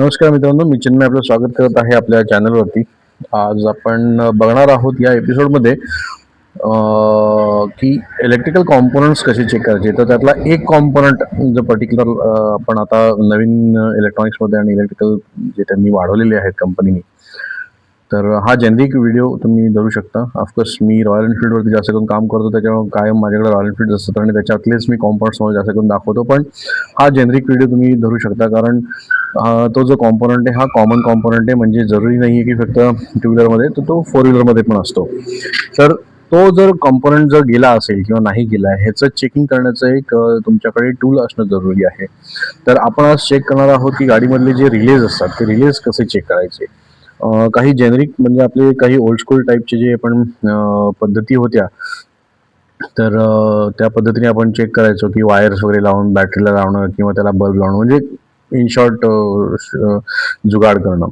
नमस्कार मित्रांनो मी चिन्मय आपलं स्वागत करत आहे आपल्या चॅनलवरती. आज आपण बघणार आहोत या एपिसोडमध्ये की इलेक्ट्रिकल कॉम्पोनंट्स कसे चेक करायचे. तर त्यातला एक कॉम्पोनंट जो पर्टिक्युलर आपण आता नवीन इलेक्ट्रॉनिक्समध्ये आणि इलेक्ट्रिकल जे त्यांनी वाढवलेले आहेत कंपनीने तर हा जेनरिक व्हिडिओ तुम्ही धरू शकता. ऑफकोर्स मी रॉयल एनफिल्डवरती जास्त करून काम करतो त्याच्यामुळे कायम माझ्याकडे रॉयल एनफिल्ड असतात आणि त्याच्यातलेच मी कॉम्पाऊंड्समध्ये जास्त करून दाखवतो. पण हा जेनरिक व्हिडिओ तुम्ही धरू शकता कारण तो जो कॉम्पोनंट आहे हा कॉमन कॉम्पोनंट आहे म्हणजे जरुरी नाही आहे की फक्त टू व्हीलरमध्ये तर तो फोर व्हीलरमध्ये पण असतो. तर तो जर कॉम्पोनंट जर गेला असेल किंवा नाही गेला ह्याचं चेकिंग करण्याचं एक तुमच्याकडे टूल असणं जरुरी आहे. तर आपण आज चेक करणार आहोत की गाडीमधले जे रिलेज असतात ते रिलेज कसे चेक करायचे? काही जेनरिक म्हणजे आपले काही ओल्ड स्कूल टाईपचे जे आपण पद्धती होत्या तर त्या पद्धतीने आपण चेक करायचो की वायर्स वगैरे लावून बॅटरीला लावणं किंवा त्याला बल्ब लावणं म्हणजे इन शॉर्ट जुगाड करणं.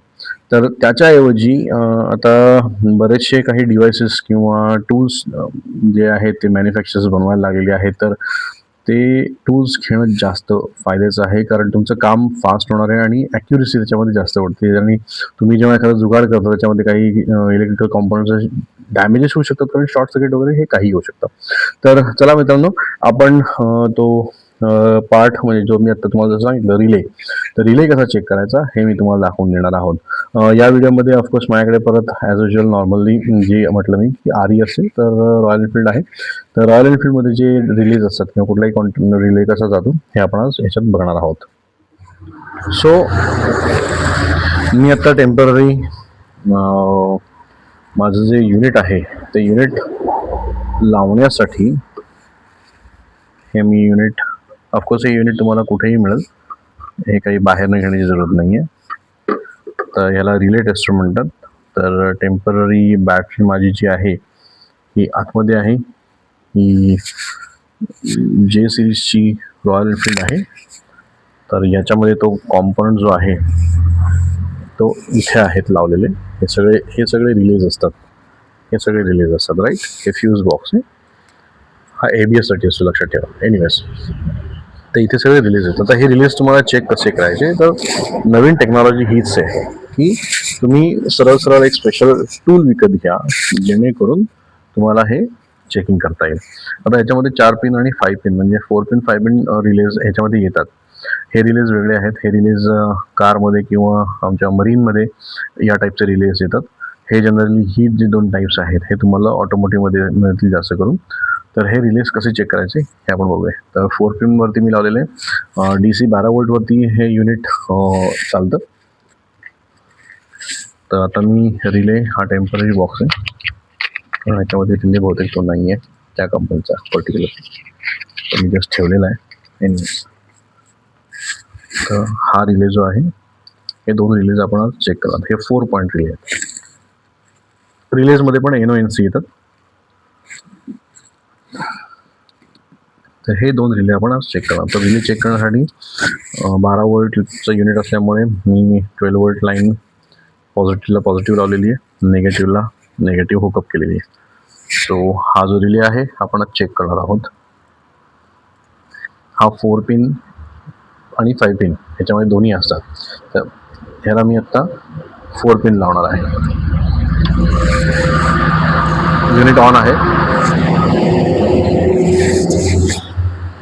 तर त्याच्याऐवजी आता बरेचसे काही डिव्हायसेस किंवा टूल्स जे आहेत ते मॅन्युफॅक्चरर्स बनवायला लागलेले आहेत. तर ते टूल्स घेणं जास्त फायद्याचं आहे कारण तुमचं काम फास्ट होणार आहे आणि ॲक्युरेसी त्याच्यामध्ये जास्त वाटते आणि तुम्ही जेव्हा एखादा जुगाड करता त्याच्यामध्ये काही इलेक्ट्रिकल कॉम्पोनंट्स डॅमेजेस होऊ शकतात कारण शॉर्ट सर्किट वगैरे हे काही होऊ शकतं. तर चला मित्रांनो आपण तो पार्ट म्हणजे जो मी आता तुम्हाला जसं सांगितलं रिले तर रिले कसा चेक करायचा हे मी तुम्हाला दाखवून देणार आहोत. या व्हिडिओमध्ये ऑफकोर्स माझ्याकडे परत ॲज युजल नॉर्मली जे म्हटलं मी की आर ई असेल तर रॉयल एनफिल्ड आहे. तर रॉयल एनफिल्डमध्ये जे रिलीज असतात किंवा कुठलाही कॉन्ट रिले कसा जातो हे आपण आज ह्याच्यात बघणार आहोत. सो मी आत्ता टेंपररी माझं जे युनिट आहे ते युनिट लावण्यासाठी हे मी युनिट ऑफकोर्स हे युनिट तुम्हाला कुठेही मिळेल. हे काही बाहेरनं घेण्याची जरूरत नाही आहे तर याला रिले टेस्टर म्हणतात. तर टेंपररी बॅटरी माझी जी आहे ही आतमध्ये आहे. ही जे सिरीजची रॉयल एनफिल्ड आहे. तर याच्यामध्ये तो कॉम्पोनंट जो आहे तो इथे आहेत लावलेले. हे सगळे हे सगळे रिलीज असतात. हे सगळे रिलीज असतात राईट हे फ्यूज बॉक्स आहे हा ए बी एससाठी असतो लक्षात ठेवा. एनिवेज तर इथे सगळे रिलीज आहेत आता हे रिलीज तुम्हाला चेक कसे करायचे? तर नवीन टेक्नॉलॉजी हीच आहे की तुम्ही सरळ सरळ एक स्पेशल टूल विकत घ्या जेणेकरून तुम्हाला हे चेकिंग करता येईल. आता याच्यामध्ये चार पिन आणि फाय पिन म्हणजे four pin five pin relays ह्याच्यामध्ये येतात. हे रिलेज वेगळे आहेत. हे रिलेज कारमध्ये किंवा आमच्या मरीनमध्ये या टाईपचे रिलेज येतात. हे जनरली ही जे दोन टाईप्स आहेत हे तुम्हाला ऑटोमोटिव्हमध्ये मिळतील जास्त करून. तर हे रिलेज कसे चेक करायचे हे आपण बघूया. तर फोर पिनवरती मी लावलेले डी सी बारा वोल्टवरती हे युनिट चालतं. तर आता मी रिले हा टेंपररी बॉक्स आहे. ह्याच्यामध्ये रिले बहुतेक तो नाही आहे त्या कंपनीचा पर्टिक्युलर तर मी जस्ट ठेवलेला आहे. एन तर हा रिले जो आहे हे दोन रिलेज आपण चेक करणार. हे फोर पॉईंट रिले आहेत. रिलेजमध्ये पण एन ओ एन सी येतात. तर हे दोन रिले आपण आज चेक करणार. तर रिले चेक करण्यासाठी बारा वोल्टचं युनिट असल्यामुळे मी ट्वेल्व वोल्ट लाईन पॉझिटिव्हला पॉझिटिव्ह लावलेली आहे. निगेटिव्हला निगेटिव्ह हुकअप केलेली आहे. सो हा जो रिले आहे आपण आज चेक करणार आहोत. हा फोर पिन आणि फाय पिन ह्याच्यामध्ये दोन्ही असतात. तर ह्याला मी आत्ता फोर पिन लावणार आहे. युनिट ऑन आहे.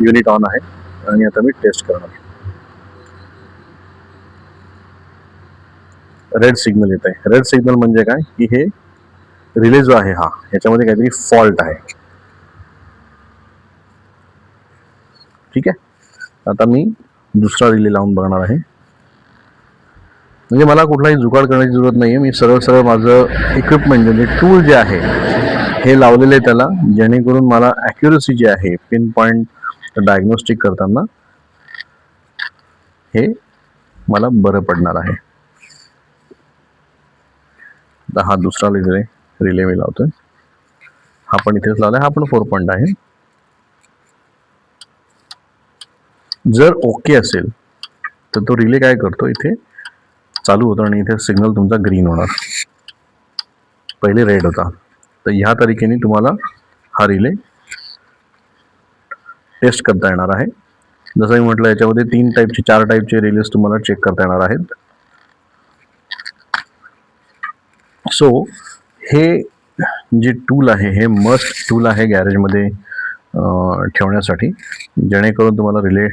युनिट ऑन आहे. आणि आता मी टेस्ट करणार रेड सिग्नल येत आहे. रेड सिग्नल म्हणजे काय? की हे रिले जो आहे हा याच्यामध्ये काहीतरी फॉल्ट आहे. ठीक आहे? आता मी दुसरा रिले लावून बघणार आहे. म्हणजे मला कुठलाही जुगाड करण्याची जरूरत नाही आहे मी सरळ सरळ माझं इक्विपमेंट म्हणजे टूल जे आहे हे लावलेलं आहे त्याला. जेणेकरून मला ॲक्युरसी जी आहे पिन पॉईंट डायग्नोस्टिक करताना हे मला बरं पडणार आहे. हा दुसरा रिले रिले मी लावतोय. हा पण इथेच लावलाय हा पण फोर पॉईंट आहे. जर ओके असेल तर तो रिले काय करतो? इथे चालू होतो आणि इथे सिग्नल तुमचा ग्रीन होणार. पहिले रेड होता. तर ह्या तरीकेने तुम्हाला हा रिले टेस्ट करता येणार आहे. जसं मी म्हटलं याच्यामध्ये तीन टाईपचे चार टाईपचे रिलीज तुम्हाला चेक करता येणार आहेत. सो हे जे टूल आहे हे मस्ट टूल आहे गॅरेजमध्ये ठेवण्यासाठी. जेणेकरून तुम्हाला रिले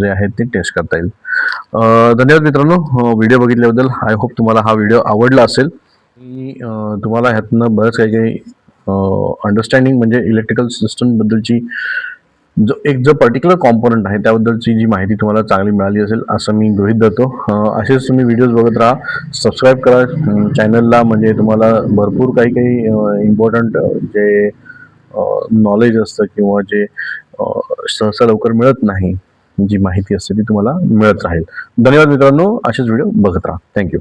जे आहेत ते टेस्ट करता येईल. धन्यवाद मित्रांनो व्हिडिओ बघितल्याबद्दल. आय होप तुम्हाला हा व्हिडिओ आवडला असेल. आणि तुम्हाला ह्यातनं बरंच काही काही अंडरस्टँडिंग म्हणजे इलेक्ट्रिकल सिस्टमबद्दलची जो एक जो पर्टिक्युलर कॉम्पोनंट आहे त्याबद्दलची जी माहिती तुम्हाला चांगली मिळाली असेल असं मी गृहित धरतो. असेच तुम्ही व्हिडिओज बघत राहा. सबस्क्राईब करा चॅनलला म्हणजे तुम्हाला भरपूर काही काही इम्पॉर्टंट जे नॉलेज असतं किंवा जे सहसा लवकर मिळत नाही जी माहिती असते ती तुम्हाला मिळत राहील. धन्यवाद मित्रांनो. असेच व्हिडिओ बघत राहा. थँक्यू